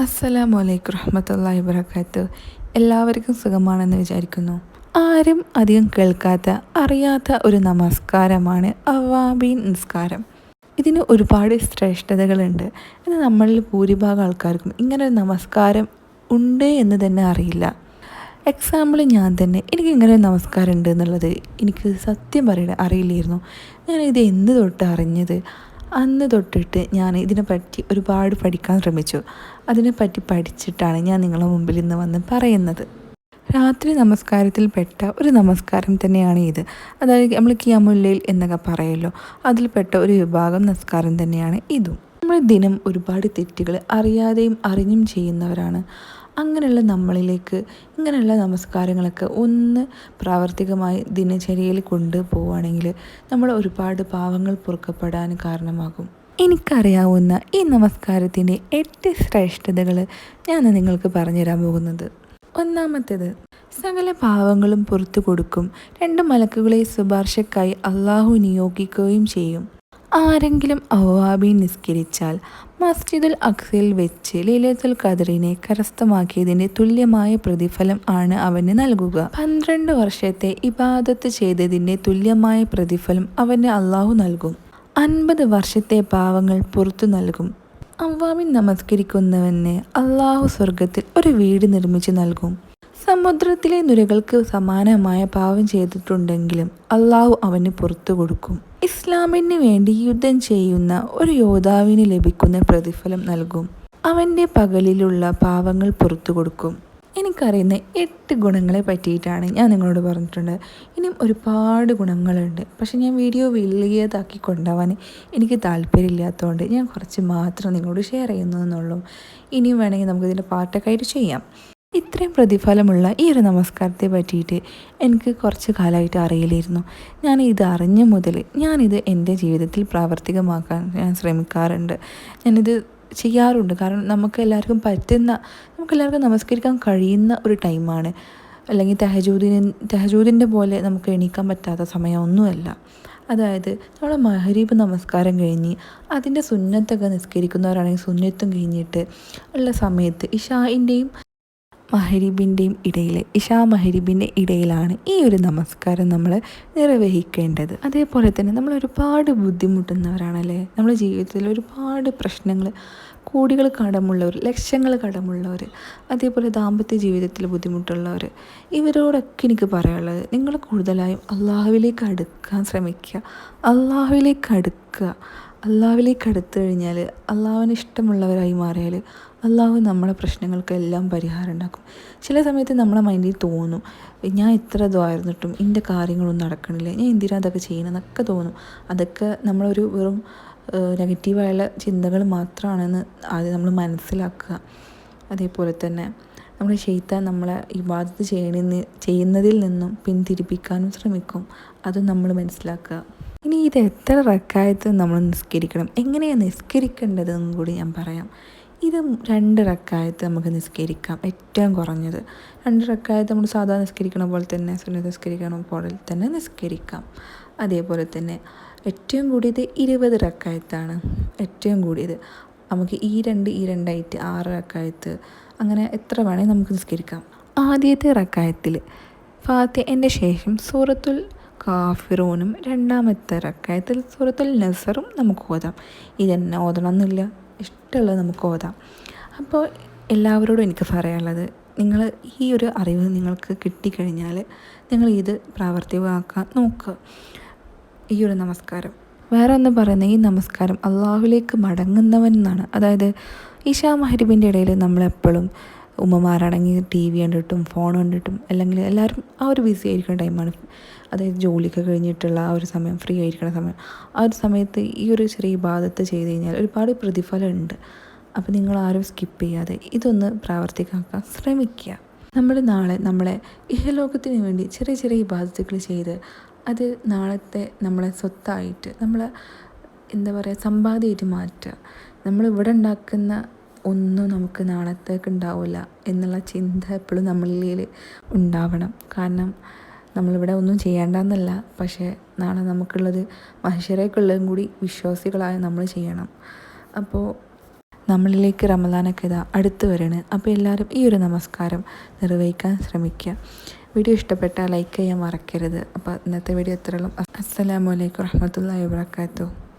അസ്സലാമു വലൈക്കും റഹ്മത്തുള്ളാഹി വബർക്കാത്ത് എല്ലാവർക്കും സുഖമാണെന്ന് വിചാരിക്കുന്നു. ആരും അധികം കേൾക്കാത്ത അറിയാത്ത ഒരു നമസ്കാരമാണ് അവാബീൻ നിസ്കാരം. ഇതിന് ഒരുപാട് ശ്രേഷ്ഠതകളുണ്ട്. എന്ന് നമ്മളിൽ ഭൂരിഭാഗം ആൾക്കാർക്കും ഇങ്ങനെ ഒരു നമസ്കാരം ഉണ്ട് എന്ന് തന്നെ അറിയില്ല. എക്സാമ്പിൾ ഞാൻ തന്നെ എനിക്ക് ഇങ്ങനെ ഒരു നമസ്കാരം ഉണ്ട് എന്നുള്ളത് എനിക്ക് സത്യം പറയണ അറിയില്ലായിരുന്നു. ഞാൻ ഇത് എന്ത് തൊട്ട് അറിഞ്ഞത്? അന്ന് തൊട്ടിട്ട് ഞാൻ ഇതിനെപ്പറ്റി ഒരുപാട് പഠിക്കാൻ ശ്രമിച്ചു. അതിനെപ്പറ്റി പഠിച്ചിട്ടാണ് ഞാൻ നിങ്ങളുടെ മുമ്പിൽ ഇന്ന് വന്ന് പറയുന്നത്. രാത്രി നമസ്കാരത്തിൽ പെട്ട ഒരു നമസ്കാരം തന്നെയാണ് ഇത്. അതായത് നമ്മൾ കിയാമുല്ലയിൽ എന്നൊക്കെ പറയല്ലോ. അതിൽപ്പെട്ട ഒരു വിഭാഗം നമസ്കാരം തന്നെയാണ് ഇതും. നമ്മൾ ദിനം ഒരുപാട് തെറ്റുകൾ അറിയാതെയും അറിഞ്ഞും ചെയ്യുന്നവരാണ്. അങ്ങനെയുള്ള നമ്മളിലേക്ക് ഇങ്ങനെയുള്ള നമസ്കാരങ്ങളൊക്കെ ഒന്ന് പ്രാവർത്തികമായി ദിനചര്യയിൽ കൊണ്ടുപോവുകയാണെങ്കിൽ നമ്മൾ ഒരുപാട് പാവങ്ങൾ പൊറുക്കപ്പെടാൻ കാരണമാകും. എനിക്കറിയാവുന്ന ഈ നമസ്കാരത്തിന്റെ എട്ട് ശ്രേഷ്ഠതകൾ ഞാൻ നിങ്ങൾക്ക് പറഞ്ഞു തരാൻ പോകുന്നത്. ഒന്നാമത്തേത് സകല പാവങ്ങളും പുറത്തു കൊടുക്കും രണ്ട് മലക്കുകളെ ശുപാർശക്കായി അള്ളാഹു നിയോഗിക്കുകയും ചെയ്യും. ആരെങ്കിലും അവാബി നിസ്കരിച്ചാൽ മസ്ജിദുൽ അക്സയിൽ വെച്ച് ലീലത്തുൽ ഖദറിനെ കരസ്ഥമാക്കിയതിന്റെ തുല്യമായ പ്രതിഫലം ആണ് അവന് നൽകുക. പന്ത്രണ്ട് വർഷത്തെ ഇബാദത്ത് ചെയ്തതിന്റെ തുല്യമായ പ്രതിഫലം അവന് അള്ളാഹു നൽകും. അൻപത് വർഷത്തെ പാവങ്ങൾ പുറത്തു നൽകും. അവ്വാമിൻ നമസ്കരിക്കുന്നവന് അള്ളാഹു സ്വർഗത്തിൽ ഒരു വീട് നിർമ്മിച്ച് നൽകും. സമുദ്രത്തിലെ നുരകൾക്ക് സമാനമായ പാവം ചെയ്തിട്ടുണ്ടെങ്കിലും അള്ളാഹു അവന് പുറത്തു കൊടുക്കും. ഇസ്ലാമിന് വേണ്ടി യുദ്ധം ചെയ്യുന്ന ഒരു യോദ്ധാവിന് ലഭിക്കുന്ന പ്രതിഫലം നൽകും. അവന്റെ പകലിലുള്ള പാവങ്ങൾ പുറത്തു കൊടുക്കും. എനിക്കറിയുന്ന എട്ട് ഗുണങ്ങളെ പറ്റിയിട്ടാണ് ഞാൻ നിങ്ങളോട് പറഞ്ഞിട്ടുണ്ട്. ഇനിയും ഒരുപാട് ഗുണങ്ങളുണ്ട്. പക്ഷെ ഞാൻ വീഡിയോ വലിയതാക്കി കൊണ്ടുപോകാൻ എനിക്ക് താല്പര്യമില്ലാത്തതുകൊണ്ട് ഞാൻ കുറച്ച് മാത്രം നിങ്ങളോട് ഷെയർ ചെയ്യുന്നു എന്നുള്ളൂ. ഇനിയും വേണമെങ്കിൽ നമുക്കിതിന്റെ പാർട്ടൊക്കെ ആയിട്ട് ചെയ്യാം. ഇത്രയും പ്രതിഫലമുള്ള ഈ ഒരു നമസ്കാരത്തെ പറ്റിയിട്ട് എനിക്ക് കുറച്ച് കാലമായിട്ട് അറിയില്ലായിരുന്നു ഞാൻ ഇത് അറിഞ്ഞ മുതൽ ഞാനിത് എന്റെ ജീവിതത്തിൽ പ്രാവർത്തികമാക്കാൻ ഞാൻ ശ്രമിക്കാറുണ്ട്. ഞാനിത് ചെയ്യാറുണ്ട്. കാരണം നമുക്ക് എല്ലാവർക്കും പറ്റുന്ന നമുക്കെല്ലാവർക്കും നമസ്കരിക്കാൻ കഴിയുന്ന ഒരു ടൈമാണ്. അല്ലെങ്കിൽ തെഹജൂദിന് തെഹജൂദിന്റെ പോലെ നമുക്ക് എണീക്കാൻ പറ്റാത്ത സമയമൊന്നുമല്ല. അതായത് നമ്മൾ മഹരീബ് നമസ്കാരം കഴിഞ്ഞ് അതിന്റെ സുന്നത്തൊക്കെ നിസ്കരിക്കുന്നവരാണെങ്കിൽ സുന്നത്തും കഴിഞ്ഞിട്ട് ഉള്ള സമയത്ത് ഇഷായിന്റെയും മഹരിബിന്റെയും ഇടയിൽ ഇഷാ മഹരിബിന്റെ ഇടയിലാണ് ഈ ഒരു നമസ്കാരം നമ്മൾ നിർവഹിക്കേണ്ടത്. അതേപോലെ തന്നെ നമ്മൾ ഒരുപാട് ബുദ്ധിമുട്ടുന്നവരാണല്ലേ? നമ്മുടെ ജീവിതത്തിൽ ഒരുപാട് പ്രശ്നങ്ങൾ കോടികൾ കടമുള്ളവർ ലക്ഷങ്ങൾ കടമുള്ളവർ അതേപോലെ ദാമ്പത്യ ജീവിതത്തിൽ ബുദ്ധിമുട്ടുള്ളവർ ഇവരോടൊക്കെ എനിക്ക് പറയാനുള്ളത് നിങ്ങൾ കൂടുതലായും അള്ളാഹുവിലേക്ക് അടുക്കാൻ ശ്രമിക്കുക. അള്ളാഹുവിലേക്ക് അടുക്കുക. അള്ളാഹുവിലേക്ക് അടുത്തു കഴിഞ്ഞാൽ അള്ളാഹുവിന് ഇഷ്ടമുള്ളവരായി മാറിയാൽ അള്ളാഹു നമ്മുടെ പ്രശ്നങ്ങൾക്കെല്ലാം പരിഹാരം ഉണ്ടാക്കും. ചില സമയത്ത് നമ്മളെ മൈൻഡിൽ തോന്നും ഞാൻ ഇത്ര ഇതായിരുന്നിട്ടും എന്റെ കാര്യങ്ങളൊന്നും നടക്കണില്ല ഞാൻ എന്തിനാ അതൊക്കെ ചെയ്യണമെന്നൊക്കെ തോന്നും. അതൊക്കെ നമ്മളൊരു വെറും നെഗറ്റീവായുള്ള ചിന്തകൾ മാത്രമാണെന്ന് ആദ്യം നമ്മൾ മനസ്സിലാക്കുക. അതേപോലെ തന്നെ നമ്മൾ ഷെയ്ത്താൻ നമ്മളെ ഇബാദത്ത് ചെയ്യണമെന്ന് ചെയ്യുന്നതിൽ നിന്നും പിന്തിരിപ്പിക്കാനും ശ്രമിക്കും. അത് നമ്മൾ മനസ്സിലാക്കുക. ഇനി ഇത് എത്ര റക്കായത്ത് നമ്മൾ നിസ്കരിക്കണം? എങ്ങനെയാണ് നിസ്കരിക്കേണ്ടതെന്നും കൂടി ഞാൻ പറയാം. ഇത് രണ്ട് റക്കായത്ത് നമുക്ക് നിസ്കരിക്കാം ഏറ്റവും കുറഞ്ഞത്. രണ്ട് റക്കായത്ത് നമ്മൾ സാധാരണ നിസ്കരിക്കണ പോലെ തന്നെ സുന്നത്ത് നിസ്കരിക്കണ പോലെ തന്നെ നിസ്കരിക്കാം. അതേപോലെ തന്നെ ഏറ്റവും കൂടിയത് ഇരുപത് റക്കായത്താണ്. ഏറ്റവും കൂടിയത്. നമുക്ക് ഈ രണ്ട് ഈ രണ്ടായിട്ട് ആറ് റക്കായത്ത് അങ്ങനെ എത്ര വേണമെങ്കിൽ നമുക്ക് നിസ്കരിക്കാം. ആദ്യത്തെ റക്കായത്തിൽ ഫാത്തിന്റെ ശേഷം സൂറത്തുൽ കാഫിറൂനും രണ്ടാമത്തെ റക്കായത്തിൽ സൂറത്തുൽ നസറും നമുക്ക് ഓതാം. ഇതെന്നെ ഓതണം എന്നില്ല ഇഷ്ടമുള്ളത് നമുക്ക് ഓതാം. അപ്പോൾ എല്ലാവരോടും എനിക്ക് പറയാനുള്ളത് നിങ്ങൾ ഈ ഒരു അറിവ് നിങ്ങൾക്ക് കിട്ടിക്കഴിഞ്ഞാൽ നിങ്ങൾ ഇത് പ്രാവർത്തികമാക്കാൻ നോക്കുക. ഈ ഒരു നമസ്കാരം. വേറെ ഒന്ന് പറയുന്നത് ഈ നമസ്കാരം അള്ളാഹുലേക്ക് മടങ്ങുന്നവൻ എന്നാണ്. അതായത് ഈശാ മഹരിബിന്റെ ഇടയിൽ നമ്മളെപ്പോഴും ഉമ്മമാരാണെങ്കിൽ ടി വി കണ്ടിട്ടും ഫോൺ കണ്ടിട്ടും അല്ലെങ്കിൽ എല്ലാവരും ആ ഒരു ബിസി ആയിരിക്കുന്ന ടൈമാണ് അതായത് ജോലിയൊക്കെ കഴിഞ്ഞിട്ടുള്ള ആ ഒരു സമയം ഫ്രീ ആയിരിക്കുന്ന സമയം. ആ ഒരു സമയത്ത് ഈ ഒരു ചെറിയ ബാധത്ത് ചെയ്ത് കഴിഞ്ഞാൽ ഒരുപാട് പ്രതിഫലമുണ്ട്. അപ്പോൾ നിങ്ങൾ ആരും സ്കിപ്പ് ചെയ്യാതെ ഇതൊന്ന് പ്രാവർത്തികമാക്കാൻ ശ്രമിക്കുക. നമ്മൾ നാളെ നമ്മളെ ഇഹലോകത്തിന് വേണ്ടി ചെറിയ ചെറിയ ബാധ്യതകൾ ചെയ്ത് അത് നാളത്തെ നമ്മളെ സ്വത്തായിട്ട് നമ്മളെ എന്താ പറയുക സമ്പാദ്യമായിട്ട് മാറ്റുക. നമ്മൾ ഇവിടെ ഉണ്ടാക്കുന്ന ഒന്നും നമുക്ക് നാളത്തേക്ക് ഉണ്ടാവില്ല എന്നുള്ള ചിന്ത എപ്പോഴും നമ്മളിൽ ഉണ്ടാവണം. കാരണം നമ്മളിവിടെ ഒന്നും ചെയ്യേണ്ടെന്നല്ല പക്ഷേ നാളെ നമുക്കുള്ളത് മനുഷ്യരേക്കുള്ളതും കൂടി വിശ്വാസികളായ നമ്മൾ ചെയ്യണം. അപ്പോൾ നമ്മളിലേക്ക് റമദാനൊക്കെ ഇതാ അടുത്ത് വരണ്. അപ്പോൾ എല്ലാവരും ഈ ഒരു നമസ്കാരം നിർവഹിക്കാൻ ശ്രമിക്കുക. വീഡിയോ ഇഷ്ടപ്പെട്ടാൽ ലൈക്ക് ചെയ്യാൻ മറക്കരുത്. അപ്പോൾ ഇന്നത്തെ വീഡിയോ എത്രയുള്ളൂ അസ്സലാമലൈക്കും വറഹമത്തല്ലാ വാബർക്കാത്തു